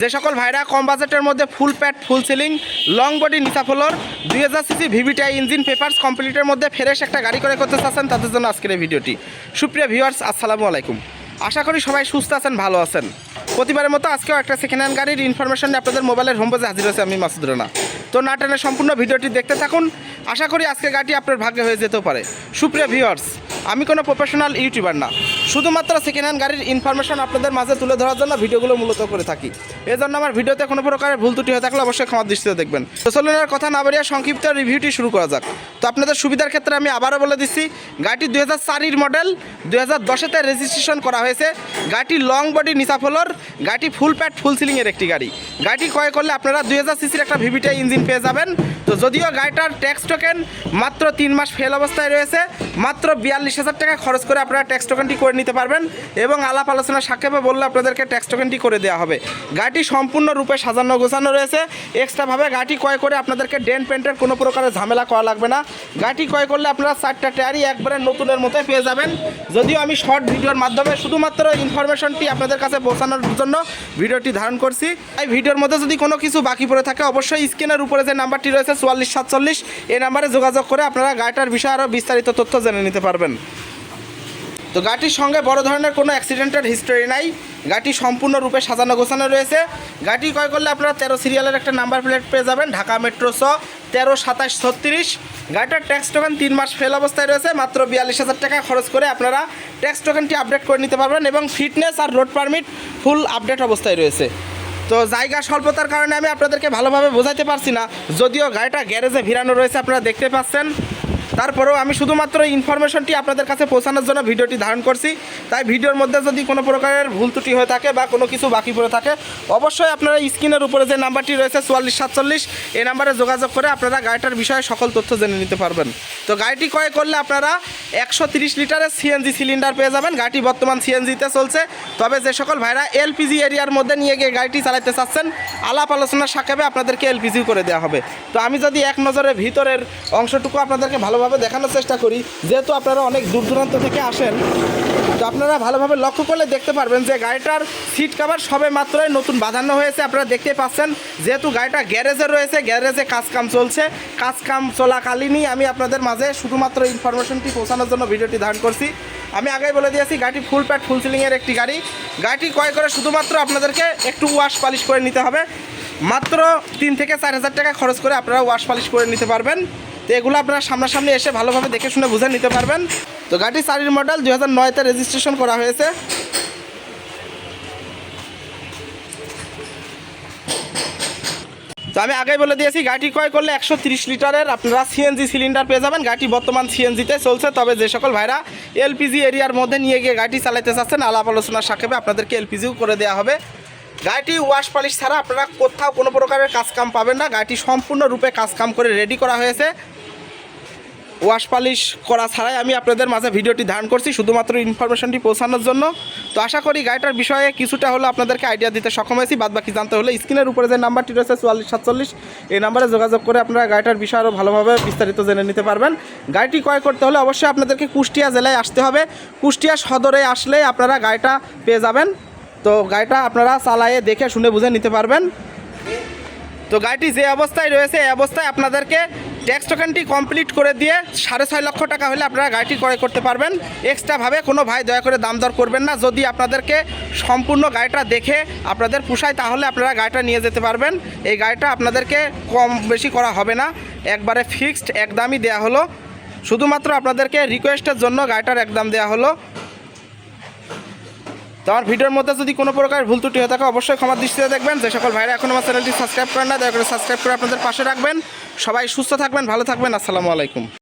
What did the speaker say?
যে সকল ভাইরা কম বাজেটের মধ্যে full pad full ceiling, long body নিচা ফ্লোর, দুই হাজার সিসি ভিভিটাই ইঞ্জিন পেপার্স কমপ্লিটের মধ্যে ফ্রেশ একটা গাড়ি করে করতে চাচ্ছেন তাদের জন্য আজকের এই ভিডিওটি। সুপ্রিয় ভিউয়ার্স, আসসালামু আলাইকুম। আশা করি সবাই সুস্থ আছেন, ভালো আছেন। প্রতিবারের মতো আজকেও একটা সেকেন্ড হ্যান্ড গাড়ির ইনফরমেশন আপনাদের মোবাইলের হোম পেজে হাজির হয়েছে আমি মাসুদ রানা। তো না টেনে সম্পূর্ণ ভিডিওটি দেখতে থাকুন। আশা করি আজকে গাড়িটি আপনার ভাগ্যে হয়ে যেতেও পারে। সুপ্রিয় ভিউয়ার্স আমি কোনো প্রফেশনাল ইউটিউবার না। শুধুমাত্র সেকেন্ড হ্যান্ড গাড়ির ইনফরমেশন আপনাদের মাঝে তুলে ধরার জন্য ভিডিওগুলো মূলত করে থাকি। এই জন্য আমার ভিডিওতে কোনো প্রকারের ভুল ত্রুটি হয়ে থাকলে অবশ্যই ক্ষমা দৃষ্টিতে দেখবেন। তো চলুন কথা না বাড়িয়ে সংক্ষিপ্ত রিভিউটি শুরু করা যাক। তো আপনাদের সুবিধার ক্ষেত্রে আমি আবারও বলে দিচ্ছি, গাড়িটি দুই হাজার চারির মডেল দুই হাজার দশেতে রেজিস্ট্রেশন করা হয়েছে। গাড়িটি লং বডি নিচা ফ্লোর গাড়িটি ফুল প্যাড ফুল সিলিংয়ের একটি গাড়ি। গাড়িটি ক্রয় করলে আপনারা দুই হাজার সিসির একটা ভিভিটাই ইঞ্জিন পেয়ে যাবেন। তো যদিও গাড়িটার ট্যাক্স টোকেন মাত্র তিন মাস ফেল অবস্থায় রয়েছে, মাত্র বিয়াল্লিশ হাজার টাকা খরচ করে আপনারা ট্যাক্স টোকেনটি করে নিতে পারবেন এবং আলাপ আলোচনা সাক্ষেপে বললে আপনাদেরকে ট্যাক্স টোকেনটি করে দেওয়া হবে। গাড়িটি সম্পূর্ণরূপে সাজানো গোছানো রয়েছে। এক্সট্রাভাবে গাড়িটি ক্রয় করে আপনাদেরকে ডেন পেন্টের কোনো প্রকারের ঝামেলা করা লাগবে না। গাড়ি ক্রয় করলে আপনারা চারটা টায়ারই একবারে নতুনের মতোই পেয়ে যাবেন। যদিও আমি শর্ট ভিডিওর মাধ্যমে শুধুমাত্র ইনফরমেশনটি আপনাদের কাছে পৌঁছানোর জন্য ভিডিওটি ধারণ করছি। এই ভিডিওর মধ্যে যদি কোনো কিছু বাকি পড়ে থাকে, অবশ্যই স্ক্রিনের উপরে যে নাম্বারটি রয়েছে চুয়াল্লিশ সাতচল্লিশ। এই নাম্বারে যোগাযোগ করে আপনারা গাড়িটার বিষয়ে আরও বিস্তারিত তথ্য জেনে নিতে পারবেন। তো গাড়িটির সঙ্গে বড় ধরনের কোনো অ্যাক্সিডেন্টের হিস্টোরি নাই। গাড়িটি সম্পূর্ণরূপে সাজানো গোছানো রয়েছে। গাড়িটি ক্রয় করলে আপনারা তেরো সিরিয়ালের একটা নাম্বার প্লেট পেয়ে যাবেন, ঢাকা মেট্রো ছ, তেরো, সাতাশ, ছত্রিশ। গাড়িটার ট্যাক্স টোকেন তিন মাস ফেল অবস্থায় রয়েছে, মাত্র বিয়াল্লিশ হাজার টাকা খরচ করে আপনারা ট্যাক্স টোকেনটি আপডেট করে নিতে পারবেন এবং ফিটনেস আর রোড পারমিট ফুল আপডেট অবস্থায় রয়েছে। তো জায়গা স্বল্পতার কারণে আমি আপনাদেরকে ভালোভাবে বোঝাতে পারছি না। যদিও গাড়িটা গ্যারেজে ভিড়ানো রয়েছে, আপনারা দেখতে পাচ্ছেন। তারপরেও আমি শুধুমাত্র ইনফরমেশনটি আপনাদের কাছে পৌঁছানোর জন্য ভিডিওটি ধারণ করছি। তাই ভিডিওর মধ্যে যদি কোনো প্রকারের ভুল ত্রুটি হয়ে থাকে বা কোনো কিছু বাকি পড়ে থাকে, অবশ্যই আপনারা স্ক্রিনের উপরে যে নাম্বারটি রয়েছে চুয়াল্লিশ সাতচল্লিশ, এই নাম্বারে যোগাযোগ করে আপনারা গাড়িটার বিষয়ে সকল তথ্য জেনে নিতে পারবেন। তো গাড়িটি ক্রয় করলে আপনারা একশো তিরিশ লিটারের সিএনজি সিলিন্ডার পেয়ে যাবেন। গাড়িটি বর্তমান সিএনজিতে চলছে। তবে যে সকল ভাইরা এলপিজি এরিয়ার মধ্যে নিয়ে গিয়ে গাড়িটি চালাতে চাচ্ছেন, আলাপ আলোচনার সাক্ষেপে আপনাদেরকে এলপিজিও করে দেওয়া হবে। তো আমি যদি এক নজরে ভিতরের অংশটুকু আপনাদেরকে ভালোভাবে দেখানোর চেষ্টা করি। যেহেতু আপনারা অনেক দূর দূরান্ত থেকে আসেন, তো আপনারা ভালোভাবে লক্ষ্য করলে দেখতে পারবেন যে গাড়িটার সিট কাভার সবে মাত্রই নতুন বাঁধানো হয়েছে। আপনারা দেখতে পাচ্ছেন, যেহেতু গাড়িটা গ্যারেজে রয়েছে, গ্যারেজে কাজ কাম চলছে। কাজ কাম চলাকালীনই আমি আপনাদের মাঝে শুধুমাত্র ইনফরমেশনটি পৌঁছানোর জন্য ভিডিওটি ধারণ করছি। আমি আগেই বলে দিয়েছি, গাড়িটি ফুল প্যাড ফুল সিলিংয়ের একটি গাড়ি। গাড়িটি ক্রয় করে শুধুমাত্র আপনাদেরকে একটু ওয়াশ পালিশ করে নিতে হবে। মাত্র তিন থেকে চার হাজার টাকা খরচ করে আপনারা ওয়াশ পালিশ করে নিতে পারবেন। তো এগুলো আপনারা সামনাসামনি এসে ভালোভাবে দেখে শুনে বুঝে নিতে পারবেন। তো গাড়ি চারির মডেল দুই হাজার নয়তে রেজিস্ট্রেশন করা হয়েছে। তো আমি আগেই বলে দিয়েছি, গাড়ি ক্রয় করলে একশো লিটারের আপনারা সিএনজি সিলিন্ডার পেয়ে যাবেন। গাড়ি বর্তমান সিএনজিতে চলছে, তবে যে সকল ভাইরা এলপিজি এরিয়ার মধ্যে নিয়ে গিয়ে গাড়ি চালাতে চাচ্ছেন, আলাপ আলোচনার সাক্ষেপে আপনাদেরকে এলপিজিও করে দেওয়া হবে। গাড়িটি ওয়াশ পালিশ ছাড়া আপনারা কোথাও কোনো প্রকারের কাজ কাম পাবেন না। গাড়িটি সম্পূর্ণরূপে কাজ কাম করে রেডি করা হয়েছে। ওয়াশ পালিশ করা ছাড়াই আমি আপনাদের মাঝে ভিডিওটি ধারণ করছি, শুধুমাত্র ইনফরমেশনটি পৌঁছানোর জন্য। তো আশা করি গাড়িটার বিষয়ে কিছুটা হলো আপনাদেরকে আইডিয়া দিতে সক্ষম হয়েছি। বাদ বাকি জানতে হলে স্ক্রিনের উপরে যে নাম্বারটি রয়েছে চুয়াল্লিশ, সাতচল্লিশ, এই নাম্বারে যোগাযোগ করে আপনারা গাড়িটার বিষয়ে আরও ভালোভাবে বিস্তারিত জেনে নিতে পারবেন। গাড়িটি ক্রয় করতে হলে অবশ্যই আপনাদেরকে কুষ্টিয়া জেলায় আসতে হবে। কুষ্টিয়া সদরে আসলে আপনারা গাড়িটা পেয়ে যাবেন। তো গাড়িটা আপনারা চালায়ে দেখে শুনে বুঝে নিতে পারবেন। তো গাড়িটি যে অবস্থায় রয়েছে, এই অবস্থায় আপনাদেরকে ট্যাক্স টোকেনটি কমপ্লিট করে দিয়ে সাড়ে ছয় লক্ষ টাকা হলে আপনারা গাড়িটি ক্রয় করতে পারবেন। এক্সট্রাভাবে কোনো ভাই দয়া করে দাম দর করবেন না। যদি আপনাদেরকে সম্পূর্ণ গাড়িটা দেখে আপনাদের পোষায়, তাহলে আপনারা গাড়িটা নিয়ে যেতে পারবেন। এই গাড়িটা আপনাদেরকে কম বেশি করা হবে না। একবারে ফিক্সড একদমই দেওয়া হলো। শুধুমাত্র আপনাদেরকে রিকোয়েস্টের জন্য গাড়িটার একদম দেওয়া হলো। আমার ভিডিওর মধ্যে যদি কোনো প্রকার ভুল ত্রুটি হয়ে থাকে, অবশ্যই ক্ষমার দৃষ্টিতে দেখবেন। যে সকল ভাইরা এখন আমার চ্যানেলটি সাবস্ক্রাইব করেন না, দয়া করে সাবস্ক্রাইব করে আপনাদের পাশে রাখবেন। সবাই সুস্থ থাকবেন, ভালো থাকবেন। আসসালামু আলাইকুম।